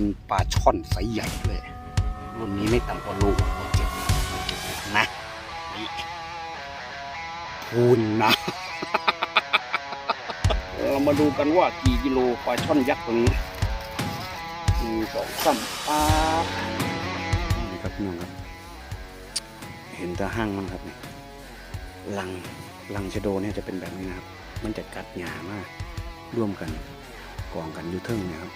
เป็นปลาช่อนไซส์ใหญ่ด้วยรุ่นนี้ไม่ต่ำกว่าโลกโลเจ็ดนะนี่พูนนะ เรามาดูกันว่ากี่กิโลปลาช่อนยักษ์ตัวนี้หนึ่งสองสามป๊าบนี่ครับพี่น้องครับ เห็นตะห้างมันครับเนี่ยลังลังชะโดเนี่ยจะเป็นแบบนี้นะครับ มันจะกัดหยามากร่วมกันกองกันอยูเทิงเนะครับ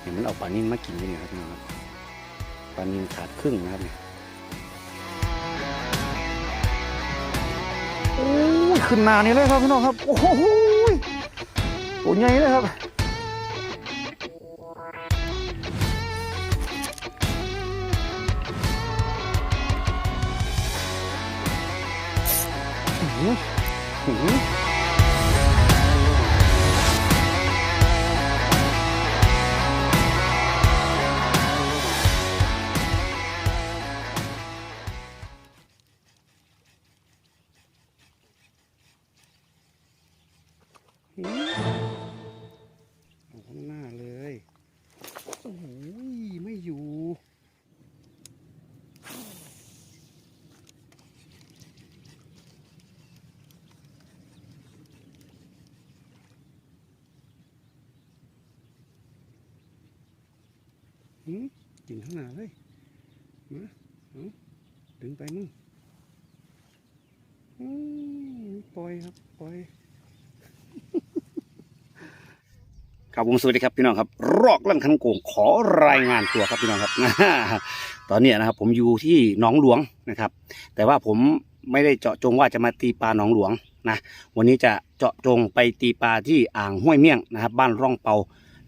เห็นมันเอาปลานิ่นมากินด้วยเนี่ยครับพี่น้องครับปลานิ่นขาดครึ่งนะครับเนี่ยโอ้ยขึ้นหนานี่เลยครับพี่น้องครับ โอ้โหตัวใหญ่เลยครับ อยู่ข้างหน้าเลยโอ้โหไม่อยู่หืมกินข้างหน้าเลยมาเดึงไปมึงอืมปล่อยครับ ปล่อย ครับผมสวัสดีครับพี่น้องครับรอกลั่นคันโกงขอรายงานตัวครับพี่น้องครับตอนนี้นะครับ ผมอยู่ที่หนองหลวงนะครับ แต่ว่าผมไม่ได้เจาะจงว่าจะมาตีปลาหนองหลวงนะวันนี้จะเจาะจงไปตีปลาที่อ่างห้วยเมี่ยงนะครับ บ้านร่องเปา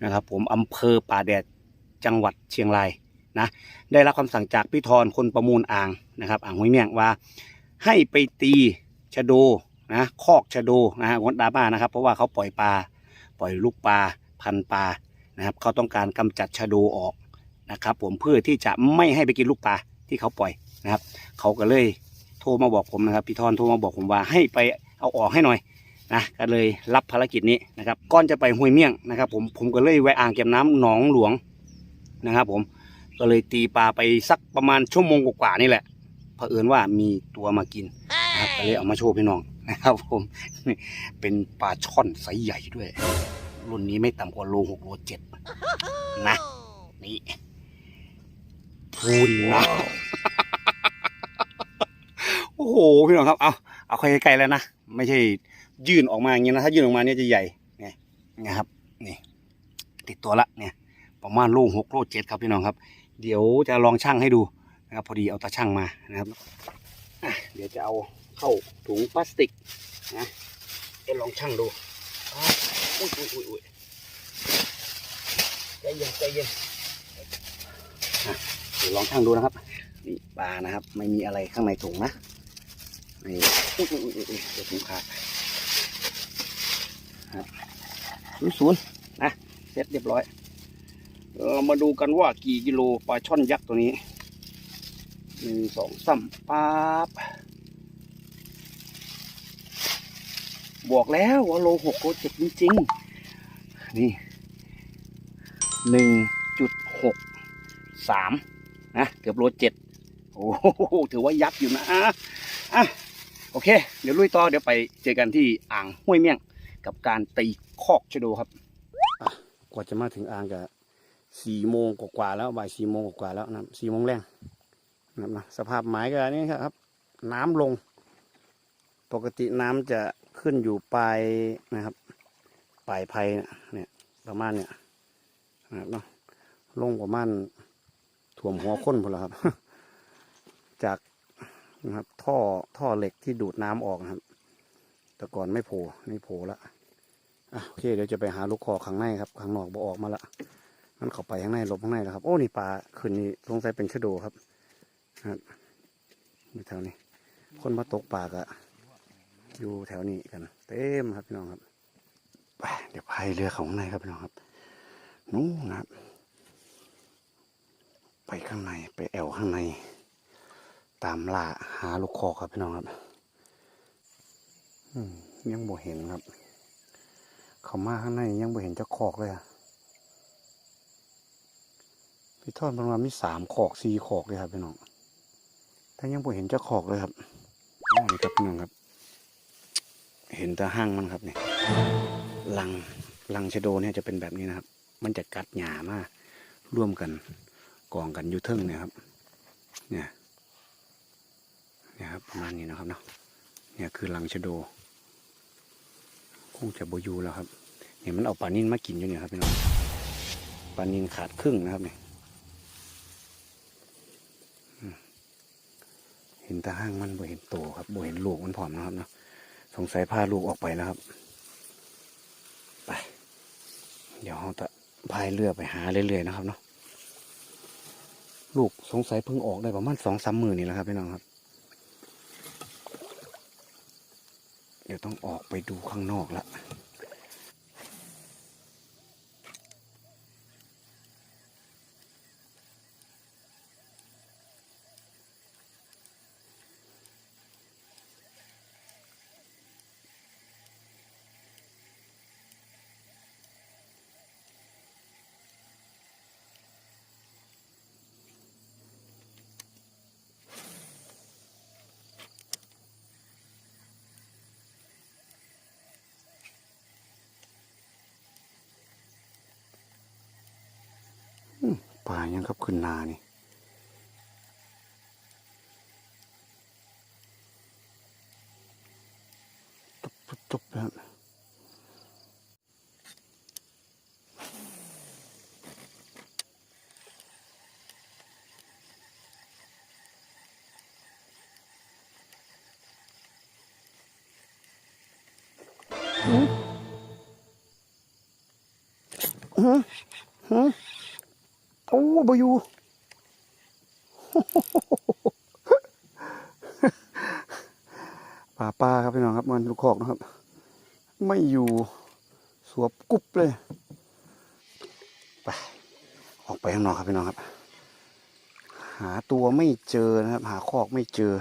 นะครับ ผมอำเภอป่าแดดจังหวัดเชียงรายนะได้รับคำสั่งจากพี่ทรคนประมูลอ่างนะครับ อ่างห้วยเมี่ยงว่า ให้ไปตีชะโดนะคอกชะโดนะฮะงดดราม่านะครับ เพราะว่าเขาปล่อยปลาปล่อยลูกปลา พันปลานะครับเขาต้องการกำจัดชะโดออกนะครับ ผมเพื่อที่จะไม่ให้ไปกินลูกปลาที่เขาปล่อยนะครับเขาก็เลยโทรมาบอกผมนะครับพี่ทรโทรมาบอกผมว่าให้ไปเอาออกให้หน่อยนะก็เลยรับภารกิจนี้นะครับก่อนจะไปห้วยเมี่ยงนะครับ ผมผมก็เลยแวะอ่างเก็บน้ำหนองหลวงนะครับ ผมก็เลยตีปลาไปสักประมาณชั่วโมงกว่าๆนี่แหละเผอิญว่ามีตัวมากินนะครับก็เลยเอามาโชว์พี่น้องนะครับ ผมเป็นปลาช่อนไซส์ใหญ่ด้วย รุ่นนี้ไม่ต่ำกว่าโลหกโลเจ็ดนะ นี่พูนนะโอ้โหพี่น้องครับ เอาเอาใกล้ๆแล้วนะ ไม่ใช่ยื่นออกมาอย่างนี้นะ ถ้ายื่นออกมาเนี่ยจะใหญ่ไงนะครับ นี่ ติดตัวละเนี่ย ประมาณโลหกโลเจ็ดครับพี่น้องครับ เดี๋ยวจะลองช่างให้ดูนะครับ พอดีเอาตาช่างมานะครับอะเดี๋ยวจะเอาเข้าถุงพลาสติกนะจะลองช่างดู อุ้ยอุ้ยอุ้ยอุ้ยใจเย็นใจเย็นเดี๋ยวลองช่างดูนะครับนี่ปลานะครับ ไม่มีอะไรข้างในถุงนะนี่อุ้ยอุ้ยอุ้ยอุ้ยเดี๋ยวถุงขาดครับศูนย์ศูนย์นะเสร็จเรียบร้อยเรามาดูกันว่ากี่กิโลปลาช่อนยักษ์ตัวนี้หนึ่งสองสามป๊าบ บวกแล้วว่าโลหกโลเจ็ดจริงๆ นี่หนึ่งจุดหกสามนะเกือบโลเจ็ดโอ้โหถือว่ายักษ์อยู่นะอะโอเค เดี๋ยวลุยต่อเดี๋ยวไปเจอกันที่อ่างห้วยเมี่ยง กับการตีคอกชะโดครับกว่าจะมาถึงอ่างกับสี่โมงกว่าแล้วบ่ายสี่โมงกว่าแล้วนะสี่โมงแรงนะสภาพหมายก็นี่ครับ น้ำลง ปกติน้ำจะ ขึ้นอยู่ปลายนะครับปลายไผ่เนี่ยประมาณเนี่ยนะครับเนาะลงประมาณถ่วมหัวค้นพอแล้วครับ จากนะครับ ท่อท่อเหล็กที่ดูดน้ำออกนะครับ แต่ก่อนไม่โผล่นี่โผล่ละอะโอเคเดี๋ยวจะไปหาลูกคอข้างในครับข้างนอกบอออกมาละมันเข้าไปข้างในหลบข้างในแล้วครับ โอ้นี่ปลาขึ้นนี่สงสัยเป็นชะโดครับครับอยู่แถวนี้ คนมาตกปลากอะ อยู่แถวนี้กัน เต็มครับพี่น้องครับไปเดี๋ยวพายเรือเขาข้างในครับพี่น้องครับนู้นครับ ไปข้างในไปแอวข้างใน ตามล่าหาลูกคอครับพี่น้องครับยังบ่เห็นครับ เขามาข้างในยังบ่เห็นเจ้าคอกเลยอะพี่ทอดประมาณมีสามขอกสี่ขอกเลยครับพี่น้องถ้ายังบ่เห็นเจะขอกเลยครับอ๋อนี่ครับพี่น้องครับ เห็นแต่ห้างมันครับเนี่ยลังลังชะโดเนี่ยจะเป็นแบบนี้นะครับ มันจะกัดหยามาร่วมกันกองกันอยู่เทิงเนี่ยครับ เนี่ยเนี่ยครับประมาณนี้นะครับเนาะเนี่ยคือลังชะโดคงจะโบยูแล้วครับเนี่ยมันเอาปลานิ่นมากินอยู่เนี่ยครับพี่น้องปลานิ่นขาดครึ่งนะครับเนี่ยเห็นตาห้างมันบ่เห็นโตครับบ่เห็นลูกมันผอมนะครับเนาะ งสัยพาลูกออกไปแล้วครับ ไป เดี๋ยวเราจะพายเรือไปหาเรื่อยๆนะครับเนาะลูกสงสัยเพิ่งออกได้ประมาณสองสามหมื่นี่แหละครับพี่น้องครับ เดี๋ยวต้องออกไปดูข้างนอกละ ป่ายังครับขึ้นนานี่ตุบตุบตุบนะครับหืมหืมหืม โอ้บอยู่ป่าปลาครับพี่น้องครับมันลูกคอกนะครับ ไม่อยู่สวบกุบเลยไปออกไปข้างนอกครับพี่น้องครับ หาตัวไม่เจอนะครับ หาคอกไม่เจอ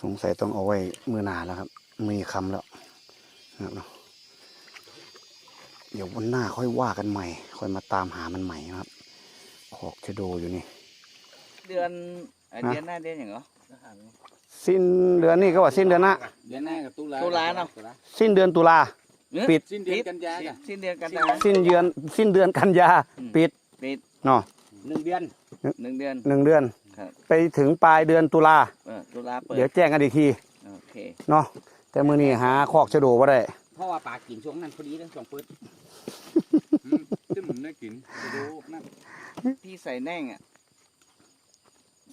สงสัยต้องเอาไว้มือหนาแล้วครับ มีคำแล้วนะครับเนาะเดี๋ยววันหน้าค่อยว่ากันใหม่ ค่อยมาตามหามันใหม่นะครับ ขอกชะโดอยู่นี่ เดือนเอ่อฮะเดือนหน้าเดือนอย่างเหรอสิ้นเดือนนี้ก็ว่าสิ้นเดือนหน้าเดือนหน้ากับตุลาตุลาเนาะสิ้นเดือนตุลาปิด สิ้นเดือนกันยาสิ้นจ้ะสิ้นเดือนกันยาสิ้นเดือนสิ้นเดือนกันยาอืม ปิดปิดเนาะหนึ่งเดือนหนึ่งเดือน หนึ่งเดือน ครับ ไปถึงปลายเดือนตุลาเออตุลาเปิดเดี๋ยวแจ้งกันอีกทีโอเคเนาะแต่มือนี้หาคอกชะโดว่าได้เพราะว่าปลากินช่วงนั้นพอดีเลยช่วงเปิดซึ่งมันได้กินไปดูนั่น พี่ใส่แหน่งอะ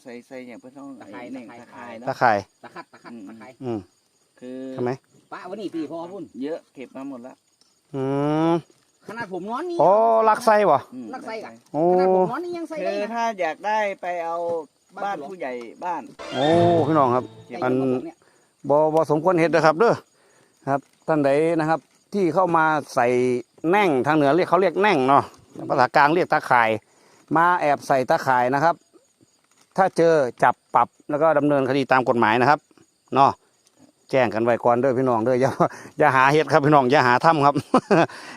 ใส่ใส่อย่างเพื่อนต้องตะไคร้อ้แหน่งตะตะไคไคร้ ร้เนาะตะไคร่ตะขัดตะขัดตะไคร้อืมคือทำไมป้าวันนี้ปีพอพุ่นเยอะเก็บมาหมดแล้วอืมขนาดผมนอนนี่ โอ้ลักไส้บ่อืมรักไส้กะ โอ้ขนาดผมนอนนี่ยังใส่คืได้อนะ ถ้าอยากได้ไปเอาบ้านผู้ใหญ่บ้าน โอ้พี่น้องครับเก็บอันแต่ยังบ่เนี่ยบอบสมควรเห็ดนะครับเด้อครับท่านใดนะครับ ที่เข้ามาใส่แน่งทางเหนือเรียกเขาเรียกแน่งเนาะภาษากลางเรียกตาข่าย มาแอบใส่ตาข่ายนะครับ ถ้าเจอจับปรับแล้วก็ดำเนินคดีตามกฎหมายนะครับเนาะแจ้งกันไว้ก่อนเด้อพี่น้องเด้ออย่าอย่าหาเห็ดครับพี่น้องอย่าหาถ้ำครับ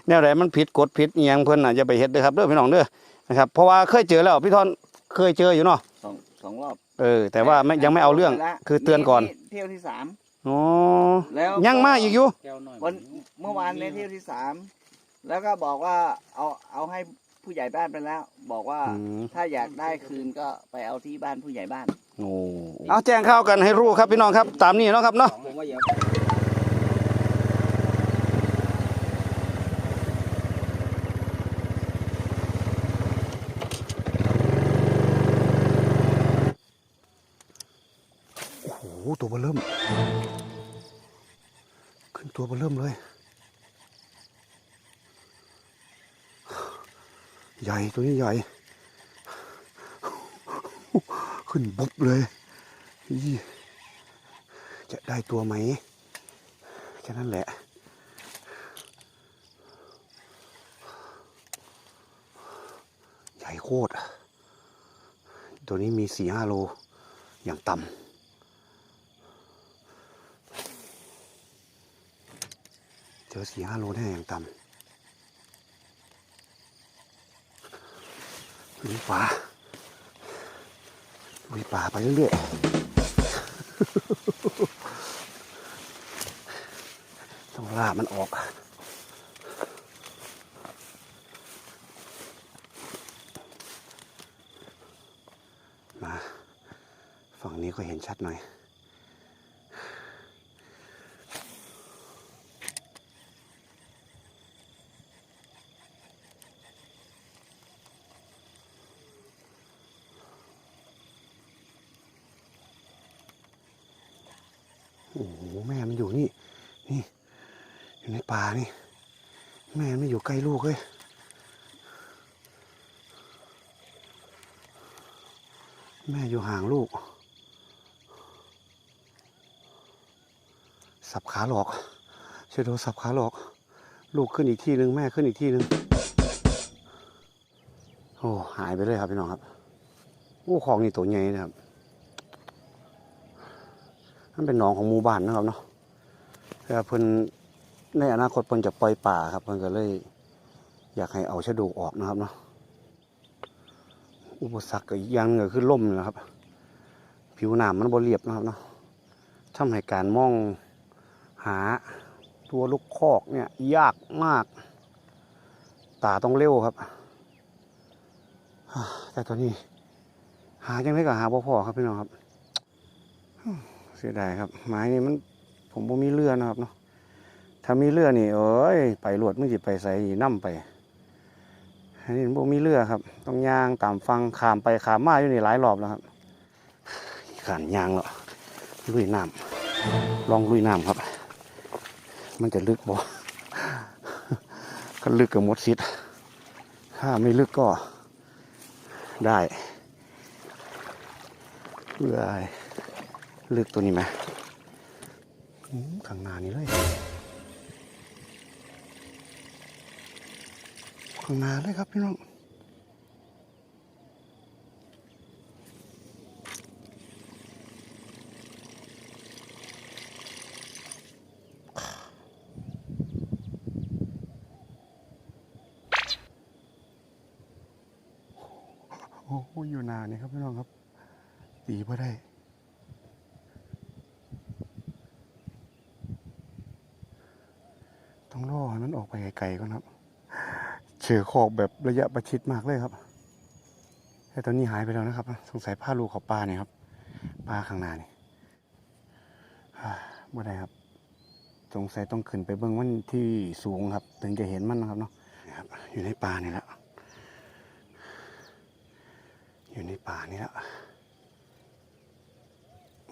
แนวไหนมันผิดกฎผิดเอียงเพิ่นน่ะอย่าไปเห็ดเด้อครับเด้อพี่น้องเด้อนะครับเพราะว่าเคยเจอแล้วพี่ทอนเคยเจออยู่เนาะสองสองรอบเออ แต่ว่าไม่ยังไม่เอาเรื่องไปละคือเตือนก่อนเที่ยวที่สามอ๋อแล้วยังมาอีกอยู่แก้วหน่อยวันเมื่อวานในเที่ยวที่สามแล้วก็บอกว่าเอาเอาให้ ผู้ใหญ่บ้านไปแล้ว บอกว่าอืม ถ้าอยากได้คืนก็ไปเอาที่บ้านผู้ใหญ่บ้าน โอ้เอาแจ้งข่าวกันให้รู้ครับพี่น้องครับตามนี้เนาะครับเนาะ ผมว่าอย่าโอ้โหตัวเบอเริ่ม ขึ้นตัวเบอเริ่มเลย ใหญ่ตัวนี้ใหญ่ ขึ้นบุบเลยจะได้ตัวไหมแค่นั้นแหละใหญ่โคตรตัวนี้มีสี่ห้าโลอย่างต่ำเจอสี่ห้าโลแน่อย่างต่ำ ลุยป่าลุยป่าไปเรื่อยๆต้องล่ามันออกมาฝั่งนี้ก็เห็นชัดหน่อย โอ้โหแม่มันอยู่นี่ นี่ อยู่ในป่านี่ แม่ไม่อยู่ใกล้ลูกเลยแม่อยู่ห่างลูก สับขาหลอกเชโดสับขาหลอก ลูกขึ้นอีกที่หนึ่งแม่ขึ้นอีกที่หนึ่งโอ้หายไปเลยครับพี่น้องครับโอ้ของนี่ตัวใหญ่นะครับนั่นเป็นหนองของหมู่บ้านนะครับเนาะ แต่เพิ่นในอนาคตเพิ่นจะปล่อยป่าครับเพิ่นก็เลย อยากให้เอาชะดูกออกนะครับเนาะอุปสรรคอีกอย่างนึงก็คือล่มนะครับ ผิวหนามมันบเรียบนะครับเนาะทำให้การมองหาตัวลูกคอกเนี่ยยากมาก ตาต้องเร็วครับ แต่ตอนนี้ หาจังไดก็หาบ่พอครับพี่น้องครับ เสียดายครับ ไม้นี่มัน ผมบ่มีเรือนะครับเนาะถ้ามีเรือนี่เอ้ยไปหลวดมึงสิไปใส่น้ำไปอันนี้บ่มีเรือครับ ต้องยางตามฟังขามไปขามมาอยู่นี่หลายรอบแล้วครับขานยางแล้วลุยน้ำลองลุยน้ำครับ มันจะลึกบ่ก็ลึกกับมดซิดถ้าไม่ลึกก็ได้เพื่อลึกตัวนี้ไหม ข้างหน้านี้เลย ข้างหน้าเลยครับพี่น้องโอ้โหอยู่นานนี่ครับพี่น้องครับตีพอได้ ต้องล่อให้มันออกไปไกลๆก่อนครับเชือขอกแบบระยะประชิดมากเลยครับ แต่ตอนนี้หายไปแล้วนะครับ สงสัยผ้าลูกเขาปลาเนี่ยครับปลาข้างหน้านี่ฮ่าเมื่อไรครับ สงสัยต้องขึ้นไปเบื้องวันที่สูงครับ ถึงจะเห็นมันนะครับเนาะครับอยู่ในป่านี่แหละอยู่ในป่านี่แหละ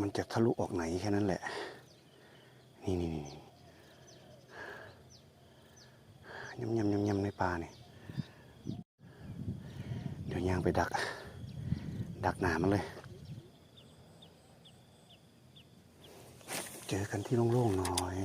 มันจะทะลุออกไหนแค่นั้นแหละ นี่นี่นี่ ยำยำยำยำในป่านี่เดี๋ยวย่างไปดัก ดักหนามันเลย เจอกันที่โล่งๆหน่อย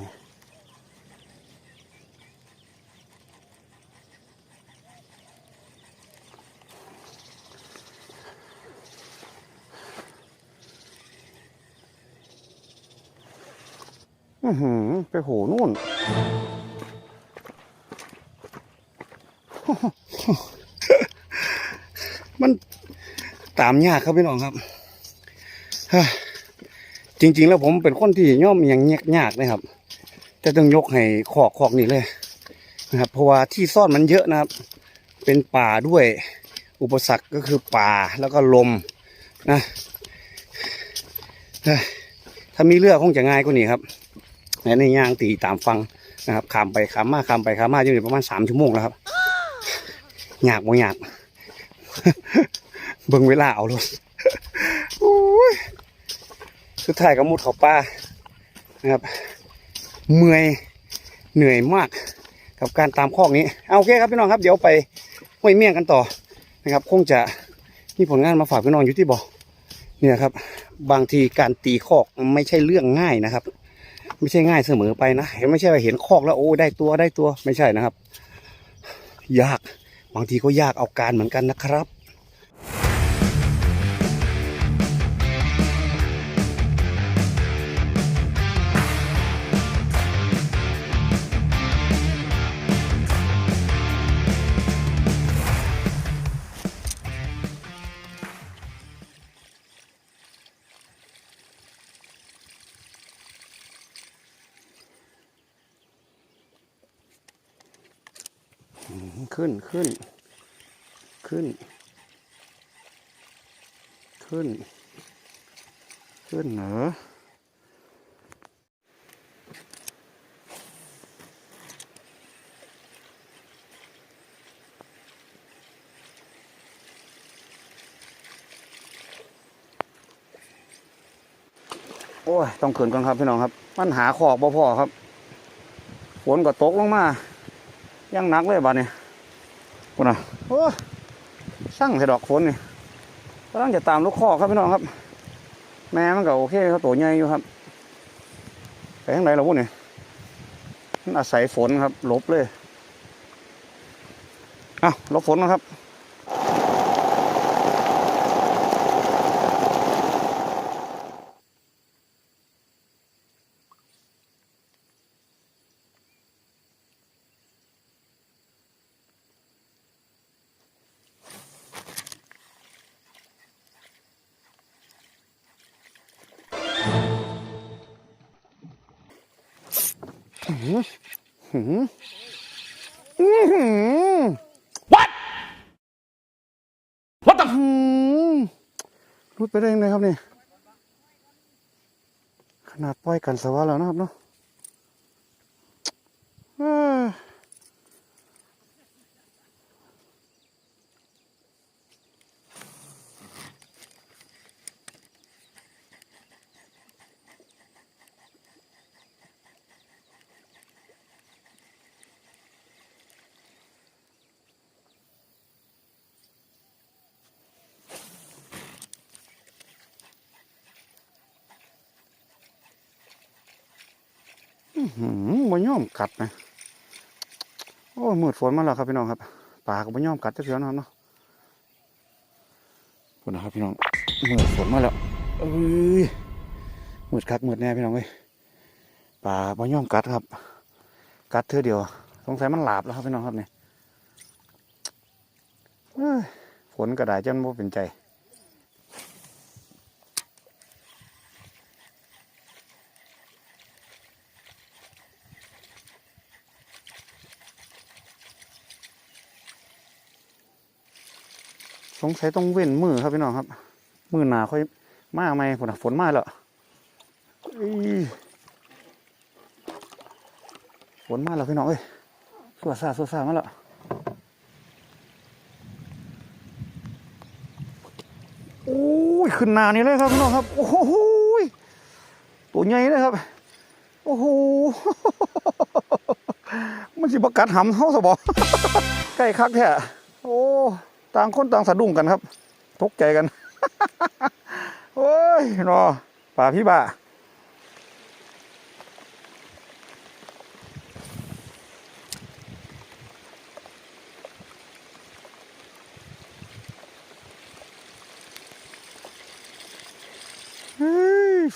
อือหือไปโหนู่นมัน ตามยากครับพี่น้องครับจริง ๆ แล้วผมเป็นคนที่ย่อมอยังเงียกยากนะครับแต่ต้องยกให้ขอกขอกนี่เลยนะครับ เพราะว่าที่ซ่อนมันเยอะนะครับ เป็นป่าด้วยอุปสรรคก็คือป่าแล้วก็ลมนะถ้ามีเรือคงจะง่ายกว่านี้ครับและในย่างตีตามฟังนะครับขามไปขามมาขามไปขามมาอยู่นี่ประมาณสามชั่วโมงแล้วครับยากบ่ยาก เบิ่งเวลาเอาลยโอ้ยสุดท้ายก็มุดเขาป่านะครับ เมื่อยเหนื่อยมากกับการตามข้อกนี้เอาโอเคครับพี่น้องครับเดี๋ยวไปห้วยเมี่ยงกันต่อนะครับ คงจะมีผลงานมาฝากพี่น้องอยู่ที่บ่อเนี่ยครับ บางทีการตีคอกไม่ใช่เรื่องง่ายนะครับ ไม่ใช่ง่ายเสมอไปนะไม่ใช่ว่าเห็นคอกแล้วโอ้ได้ตัวได้ตัวไม่ใช่นะครับ ยากบางทีก็ยากเอาการเหมือนกันนะครับ ขึ้นขึ้น ขึ้น ขึ้น ขึ้นเหรอโอ้ย ต้องขืนก่อนครับพี่น้องครับ มันหาขอกบ่พอครับ ฝนก็ตกลงมา ยังหนักเลยบัดนี้ คุณน่ะโอ้ยสั่งใส่ดอกฝนนี่กำลังจะตามลูกคอกครับพี่น้องครับ แม่มันก็โอเคเขาตัวใหญ่อยู่ครับไปทางไหนเราพวกนี่มันอาศัยฝนครับหลบเลยเอ้าหลบฝนนะครับ What What the รุดไปได้ยังไงครับนี่ ขนาดปล่อยกันสวะแล้วนะครับเนาะ บ่ย่อมกัดนะโอ้มืดฝนมาแล้วครับพี่น้องครับปลาก็บ่ย่อมกัดจะเถื่อนะครับเนาะฝนนะครับพี่น้องมืดฝนมาแล้วเอ้ยมืดคักมืดแน่พี่น้องเอ้ยปลาบ่ย่อมกัดครับ กัดเท่อเดียวสงสัยมันหลาบแล้วครับพี่น้องครับเนี่ยฝนกระดาษจนบ่เป็นใจ สงสัยต้องเว้นมือครับพี่น้องครับ มือหนาค่อยมาไหมฝนฝนมาแล้วฝนมาแล้วพี่น้องเอ้ยสวดซาสวดซามาแล้วโอ้ยขึ้นหนานี่เลยครับพี่น้องครับ โอ้โหตัวใหญ่เลยครับ โอ้โหมันสิบกัดหำเขาสบอใกล้คักแท้โอ้ ต่างคนต่างสะดุ้งกันครับตกใจกัน โอ้ยนอป่าพี่บ่า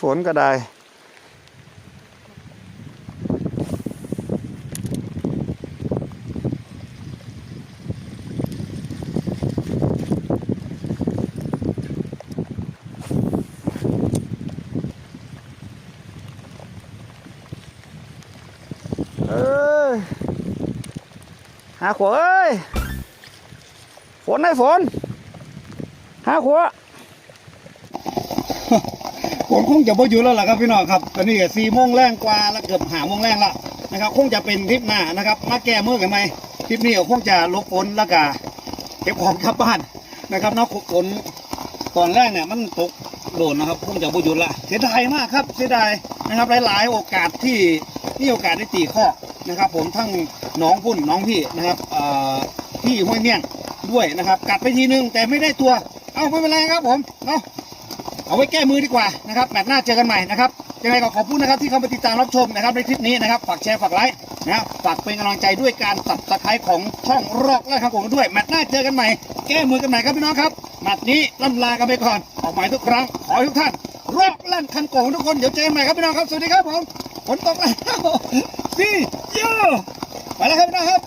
ฝนก็ได้ เอ้ยหาขวเอ้ยฝนไอ้ฝนหาขวฝนคงจะบ่อยู่แล้วล่ะครับพี่น้องครับตอนนี้ก็สี่โมงแรงกว่าแล้วเกือบหาโมงแรงละนะครับ คงจะเป็นทริปหน้านะครับ มาแก้มือกันไหมทริปนี้คงจะลบฝนแล้วก็เก็บของกลับบ้านนะครับนอกฝนตอนแรกเนี่ยมันตกโดนนะครับคงจะบ่หยุดละเสียดายมากครับเสียดายนะครับหลาย ๆ โอกาสที่ ที่โอกาสได้ตีข้อนะครับ ผมทั้งน้องพุ่นน้องพี่นะครับพี่ห้วยเมี่ยงด้วยนะครับ กัดไปทีนึงแต่ไม่ได้ตัว เอาไม่เป็นไรครับผมเนาะเอาไว้แก้มือดีกว่านะครับแมตช์หน้าเจอกันใหม่นะครับยังไงก็ขอบคุณนะครับที่เข้ามาติดตามรับชมนะครับในคลิปนี้นะครับฝากแชร์ฝากไลค์นะฝากเป็นกำลังใจด้วยการตัดตะไคร้ของช่องรอกและครับผมด้วยแมตช์หน้าเจอกันใหม่ แก้มือกันใหม่ครับพี่น้องครับแมตช์นี้ล่ำลากันไปก่อนออกหมายทุกครั้งขอให้ทุกท่านรอกลั่นคันโกงทุกคนเดี๋ยวเจอกันใหม่ครับพี่น้องครับสวัสดีครับผม ฝนตกแล้วพี่เยอะไปแล้วครับนะครับ